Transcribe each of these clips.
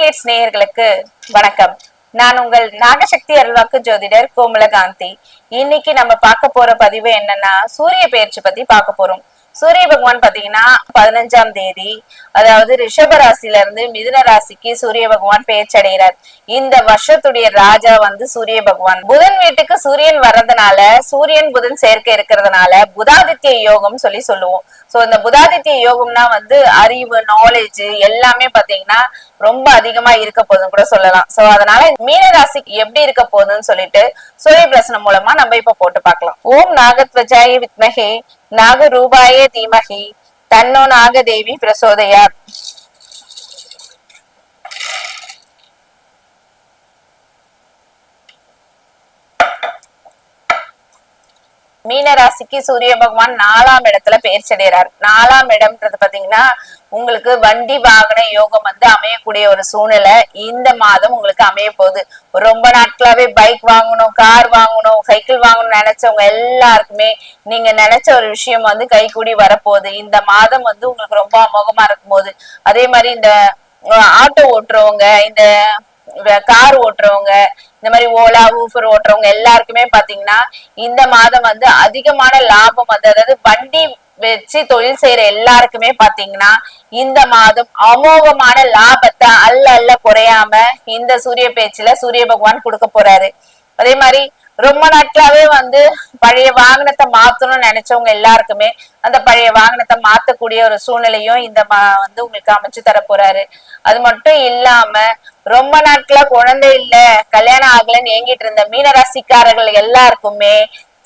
Gates நேயர்களுக்கு வணக்கம். நான் உங்கள் நாகசக்தி அருள்வாக்கு ஜோதிடர் கோமலகாந்தி. இன்னைக்கு நம்ம பார்க்க போற பதிவு என்னன்னா சூரிய பயிற்சி பத்தி பார்க்க போறோம். சூரிய பகவான் பாத்தீங்கன்னா பதினஞ்சாம் தேதி அதாவது ரிஷப ராசில இருந்து மிதுன ராசிக்கு சூரிய பகவான் பெயர்ச்சி அடைகிறார். இந்த வருஷத்துடைய ராஜா வந்து சூரிய பகவான். புதன் வீட்டுக்கு சூரியன் வர்றதுனால சூரியன் புதன் சேர்க்கை இருக்கிறதுனால புதாதித்ய யோகம் சொல்லி சொல்லுவோம். சோ இந்த புதாதித்ய யோகம்னா வந்து அறிவு நாலேஜ் எல்லாமே பாத்தீங்கன்னா ரொம்ப அதிகமா இருக்க போதுன்னு கூட சொல்லலாம். சோ அதனால மீன ராசிக்கு எப்படி இருக்க போகுதுன்னு சொல்லிட்டு சூரிய பிரசனம் மூலமா நம்ம இப்ப போட்டு பார்க்கலாம். ஓம் நாகத்வஜாய வித்மகே நாக ரூபாய தீமகி தன்னோ நாகதேவி பிரசோதயார் மீன ராசிக்கு சூரிய பகவான் நாலாம் இடத்துல பெயர்ச்சி நாலாம் இடம்ன்றது பாத்தீங்கன்னா உங்களுக்கு வண்டி வாகன யோகம் வந்து அமையக்கூடிய ஒரு சூழ்நிலை. இந்த மாதம் உங்களுக்கு அமைய போகுது. ரொம்ப நாட்களாவே பைக் வாங்கணும் கார் வாங்கணும் சைக்கிள் வாங்கணும்னு நினைச்சவங்க எல்லாருக்குமே நீங்க நினைச்ச ஒரு விஷயம் வந்து கைகூடி வரப்போகுது. இந்த மாதம் வந்து உங்களுக்கு ரொம்ப அமோகமா இருக்கும் போது அதே மாதிரி இந்த ஆட்டோ ஓட்டுறவங்க இந்த கார் ஓட்டுறவங்க இந்த மாதிரி ஓலா ஊஃபர் ஓட்டுறவங்க எல்லாருக்குமே பாத்தீங்கன்னா இந்த மாதம் வந்து அதிகமான லாபம் வந்து அதாவது வண்டி வச்சு தொழில் செய்யற எல்லாருக்குமே பாத்தீங்கன்னா இந்த மாதம் அமோகமான லாபத்தை அல்ல அல்ல குறையாம இந்த சூரிய பேச்சுல சூரிய பகவான் கொடுக்க போறாரு. அதே மாதிரி ரொம்ப நாட்களாவே வந்து பழைய வாகனத்தை மாத்தணும்னு நினைச்சவங்க எல்லாருக்குமே அந்த பழைய வாகனத்தை மாத்தக்கூடிய ஒரு சூழ்நிலையும் இந்த மா- வந்து உங்களுக்கு அமைச்சு தர போறாரு. அது மட்டும் இல்லாம ரொம்ப நாட்களா குழந்தை இல்ல கல்யாணம் ஆகலைன்னு ஏங்கிட்டு இருந்த மீனராசிக்காரர்கள் எல்லாருக்குமே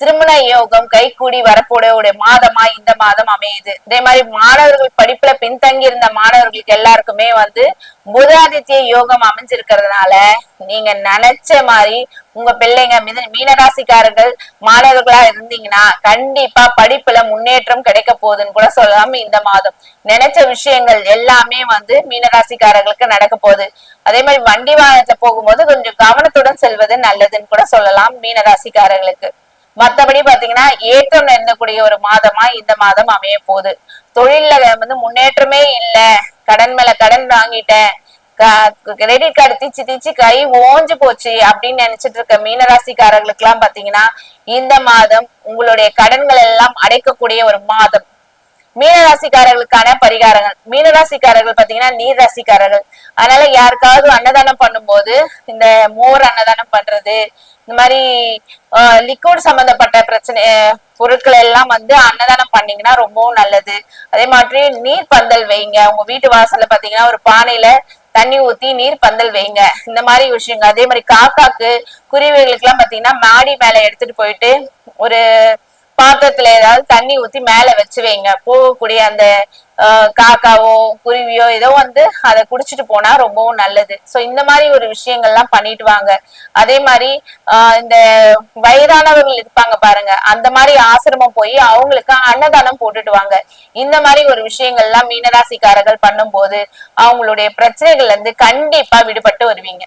திருமண யோகம் கைகூடி வரக்கூடிய மாதமா இந்த மாதம் அமையுது. இதே மாதிரி மாணவர்கள் படிப்புல பின்தங்கி இருந்த மாணவர்களுக்கு எல்லாருக்குமே வந்து புதாதித்ய யோகம் அமைஞ்சிருக்கிறதுனால நீங்க நினைச்ச மாதிரி உங்க பிள்ளைங்க மீன மீனராசிக்காரர்கள் மாணவர்களா இருந்தீங்கன்னா கண்டிப்பா படிப்புல முன்னேற்றம் கிடைக்க போகுதுன்னு கூட சொல்லலாம் இந்த மாதம் நினைச்ச விஷயங்கள் எல்லாமே வந்து மீனராசிக்காரர்களுக்கு நடக்க போகுது. அதே மாதிரி வண்டி வாகனத்துல போகும்போது கொஞ்சம் கவனத்துடன் செல்வது நல்லதுன்னு கூட சொல்லலாம் மீனராசிக்காரர்களுக்கு. மத்தபடி பாத்தீங்கன்னா ஏற்றம் இருந்தக்கூடிய ஒரு மாதமா இந்த மாதம் அமைய போகுது. தொழில்ல வந்து முன்னேற்றமே இல்ல. கடன் மேல கடன் வாங்கிட்டேன். கிரெடிட் கார்டு தீச்சு தீச்சு கை ஓஞ்சு போச்சு அப்படின்னு நினைச்சிட்டு இருக்க மீனராசிக்காரர்களுக்கு எல்லாம் பாத்தீங்கன்னா இந்த மாதம் உங்களுடைய கடன்கள் எல்லாம் அடைக்கக்கூடிய ஒரு மாதம். மீனராசிக்காரர்களுக்கான பரிகாரங்கள். மீனராசிக்காரர்கள் பாத்தீங்கன்னா நீர் ராசிக்காரர்கள் அதனால யாருக்காவது அன்னதானம் பண்ணும்போது இந்த மோர் அன்னதானம் பண்றது இந்த மாதிரி லிக்விட் சம்பந்தப்பட்ட பிரச்சனை பொருட்கள் எல்லாம் வந்து அன்னதானம் பண்ணீங்கன்னா ரொம்பவும் நல்லது. அதே மாதிரி நீர் பந்தல் வைங்க. உங்க வீட்டு வாசல்ல பாத்தீங்கன்னா ஒரு பானையில தண்ணி ஊத்தி நீர் பந்தல் வைங்க. இந்த மாதிரி விஷயங்கள். அதே மாதிரி காக்காக்கு குருவிகளுக்கு எல்லாம் பாத்தீங்கன்னா மாடி மேல எடுத்துட்டு போயிட்டு ஒரு பாத்திரத்துல ஏதாவது தண்ணி ஊத்தி மேல வச்சு வைங்க போகக்கூடிய அந்த காக்காவோ குருவியோ ஏதோ வந்து அதை குடிச்சிட்டு போனா ரொம்பவும் நல்லது. சோ இந்த மாதிரி ஒரு விஷயங்கள்லாம் பண்ணிட்டு வாங்க. அதே மாதிரி ஆஹ், இந்த வயதானவர்கள் இருப்பாங்க பாருங்க. அந்த மாதிரி ஆசிரமம் போய் அவங்களுக்கு அன்னதானம் போட்டுட்டு வாங்க. இந்த மாதிரி ஒரு விஷயங்கள்லாம் மீனராசிக்காரர்கள் பண்ணும்போது அவங்களுடைய பிரச்சனைகள்ல இருந்து கண்டிப்பா விடுபட்டு வருவீங்க.